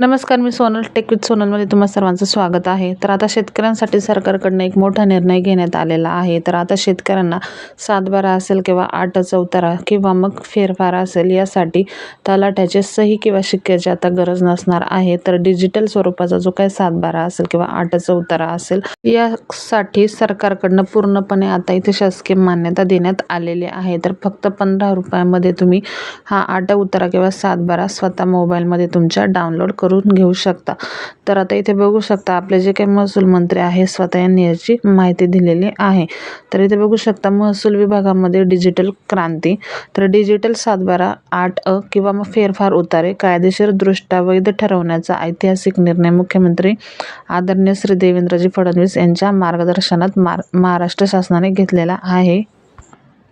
नमस्कार मी Sonal tech with सोनलमध्ये तुम्हा सर्वांचं स्वागत आहे. तर आता शेतकऱ्यांसाठी सरकारकडनं एक मोठा निर्णय घेण्यात आलेला आहे. तर आता शेतकऱ्यांना सातबारा असेल किंवा आठ चौतारा किंवा मग फेरफार असेल यासाठी तलाठ्याचे सही किंवा शिक्क्याची आता गरज नसणार आहे. तर डिजिटल स्वरूपाचा जो काही सातबारा असेल किंवा आठ चौतारा असेल यासाठी सरकारकडनं पूर्णपणे आता इथे शासकीय मान्यता देण्यात आलेली आहे. तर फक्त पंधरा रुपयामध्ये तुम्ही हा आठ उतारा किंवा सातबारा स्वतः मोबाईलमध्ये तुमच्या डाउनलोड करू करून घेऊ शकता. तर आता इथे बघू शकता आपले जे काही महसूल मंत्री आहे स्वतः यांनी याची माहिती दिलेली आहे. तर इथे बघू शकता महसूल विभागामध्ये डिजिटल क्रांती. तर डिजिटल सातबारा आठ अ किंवा मग फेरफार उतारे कायदेशीरदृष्ट्या वैध ठरवण्याचा ऐतिहासिक निर्णय मुख्यमंत्री आदरणीय श्री देवेंद्रजी फडणवीस यांच्या मार्गदर्शनात मार महाराष्ट्र शासनाने घेतलेला आहे.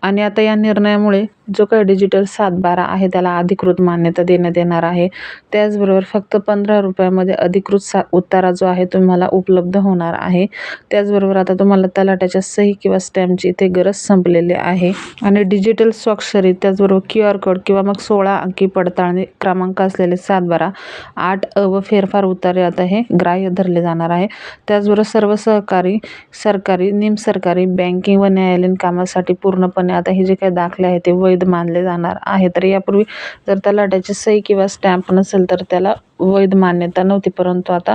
आणि आता या निर्णयामुळे जो काही डिजिटल सातबारा आहे त्याला अधिकृत मान्यता देण्यात येणार आहे. त्याचबरोबर फक्त पंधरा रुपयामध्ये अधिकृत सा उतारा जो आहे तुम्हाला उपलब्ध होणार आहे. त्याचबरोबर आता तुम्हाला तलाट्याच्या सही किंवा स्टॅम्पची इथे गरज संपलेली आहे. आणि डिजिटल स्वाक्षरी त्याचबरोबर क्यू आर कोड किंवा मग सोळा अंकी पडताळणी क्रमांक असलेले सातबारा आठ अ व फेरफार उतारे आता हे ग्राह्य धरले जाणार आहे. त्याचबरोबर सर्व सहकारी सरकारी निमसरकारी बँकिंग व न्यायालयीन कामासाठी पूर्णपणे आता हे जे काही दाखले आहेत ते वैध मानले जाणार आहे. तर यापूर्वी जर त्या तलाट्याची सही किंवा स्टॅम्प नसेल तर त्याला वैध मान्यता नव्हती. परंतु आता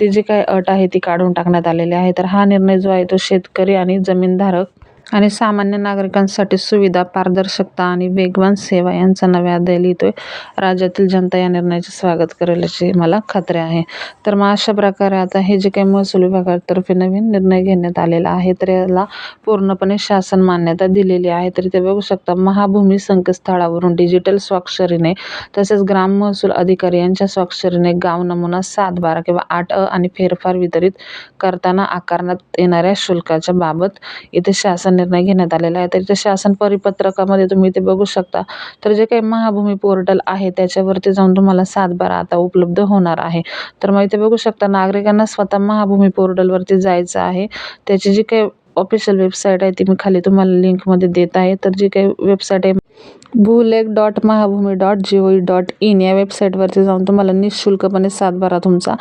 ती जी काही अट आहे ती काढून टाकण्यात आलेली आहे. तर हा निर्णय जो आहे तो शेतकरी आणि जमीनधारक आणि सामान्य नागरिकांसाठी सुविधा पारदर्शकता आणि वेगवान सेवा यांचा नव्या अध्याय आहे राज्यातील जनता या निर्णयाचे स्वागत करेल अशी मला खात्री आहे. तर मग अशा प्रकारे आता हे जे काही महसूल विभागातर्फे नवीन निर्णय घेण्यात आलेला आहे तर याला पूर्णपणे शासन मान्यता दिलेली आहे. तर इथे बघू शकता महाभूमी संकेतस्थळावरून डिजिटल स्वाक्षरीने तसेच ग्राम महसूल अधिकारी यांच्या स्वाक्षरीने गाव नमुना सात बारा किंवा आठ अ आणि फेरफार वितरित करताना आकारण्यात येणाऱ्या शुल्काच्या बाबत इथे शासन निर्णय घेण्यात आलेला आहे. तर इथे शासन परिपत्रकामध्ये तुम्ही इथे बघू शकता. तर जे काही महाभूमी पोर्टल आहे त्याच्यावरती जाऊन तुम्हाला सातबारा आता उपलब्ध होणार आहे. तर मग इथे बघू शकता नागरिकांना स्वतः महाभूमी पोर्टलवरती जायचं आहे. त्याची जी काही ऑफिशियल वेबसाईट आहे ती मी खाली तुम्हाला लिंकमध्ये देत आहे. तर जी काही वेबसाईट आहे Bhulekh dot Mahabhumi dot G O dot in या वेबसाईटवरती जाऊन तुम्हाला निशुल्कपणे सातबारा तुमचा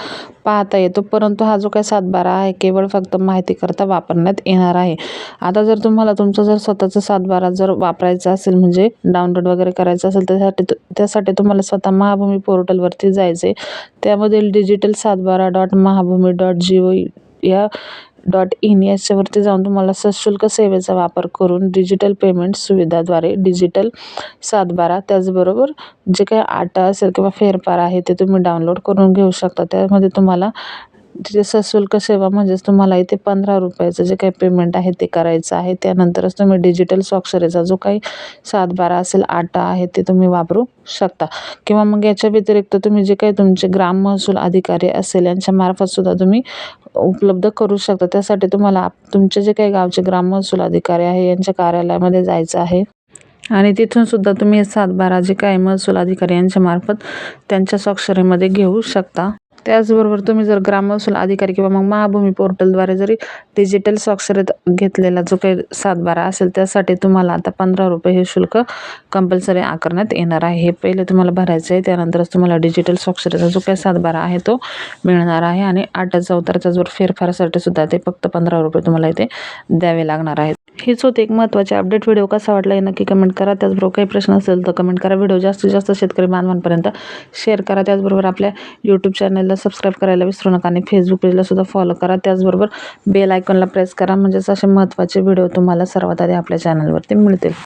पाहता येतो. परंतु हा जो काही सातबारा आहे केवळ फक्त माहितीकरता वापरण्यात येणार आहे. आता जर तुम्हाला तुमचा जर स्वतःचा सातबारा जर वापरायचा असेल म्हणजे डाउनलोड वगैरे करायचं असेल त्यासाठी त्यासाठी तुम्हाला स्वतः महाभूमी पोर्टलवरती जायचं आहे त्यामधील डिजिटल सातबारा डॉट महाभूमी डॉट जी ओ या डॉट इन याच्यावरती जाऊन तुम्हाला सशुल्क सेवेचा वापर करून डिजिटल पेमेंट सुविधाद्वारे डिजिटल सातबारा त्याचबरोबर जे काही आटा असेल किंवा फेरफार आहे ते तुम्ही डाउनलोड करून घेऊ शकता. त्यामध्ये तुम्हाला तिथे सशुल्क सेवा म्हणजेच तुम्हाला इथे पंधरा रुपयाचं जे काही पेमेंट आहे ते करायचं आहे. त्यानंतरच तुम्ही डिजिटल स्वाक्षरीचा जो काही सातबारा असेल आटा आहे ते तुम्ही वापरू शकता. किंवा मग याच्या व्यतिरिक्त तुम्ही जे काही तुमचे ग्राम महसूल अधिकारी असेल यांच्यामार्फतसुद्धा तुम्ही उपलब्ध करू शकता. त्यासाठी तुम्हाला तुमचे जे काही गावचे ग्राम महसूल अधिकारी आहे यांच्या कार्यालयामध्ये जायचं आहे. आणि तिथून सुद्धा तुम्ही सातबारा जे काही महसूल अधिकारी यांच्यामार्फत त्यांच्या स्वाक्षरीमध्ये घेऊ शकता. त्याचबरोबर तुम्ही जर ग्रामसूल अधिकारी किंवा मग महाभूमी पोर्टलद्वारे जरी डिजिटल स्वाक्षरीत घेतलेला जो काही सातबारा असेल त्यासाठी तुम्हाला आता पंधरा रुपये हे शुल्क कंपल्सरी आकारण्यात येणार आहे. हे पहिले तुम्हाला भरायचं आहे त्यानंतरच तुम्हाला डिजिटल स्वाक्षरीचा जो काही सातबारा आहे तो मिळणार आहे आणि आठ चौतारचा जो फेरफारासाठी सुद्धा ते फक्त पंधरा रुपये तुम्हाला इथे द्यावे लागणार आहेत. हीच होती एक महत्त्वाचे अपडेट व्हिडिओ कसा वाटला हे नक्की कमेंट करा. त्याचबरोबर काही प्रश्न असेल तर कमेंट करा. व्हिडिओ जास्तीत जास्त शेतकरी बांधवांपर्यंत शेअर करा. त्याचबरोबर आपल्या यूट्यूब चॅनलला सबस्क्राईब करायला विसरू नका आणि फेसबुक पेजला सुद्धा फॉलो करा. त्याचबरोबर बेल आयकॉनला प्रेस करा. म्हणजेच असे महत्त्वाचे व्हिडिओ तुम्हाला सर्वात आधी आपल्या चॅनलवरती मिळतील.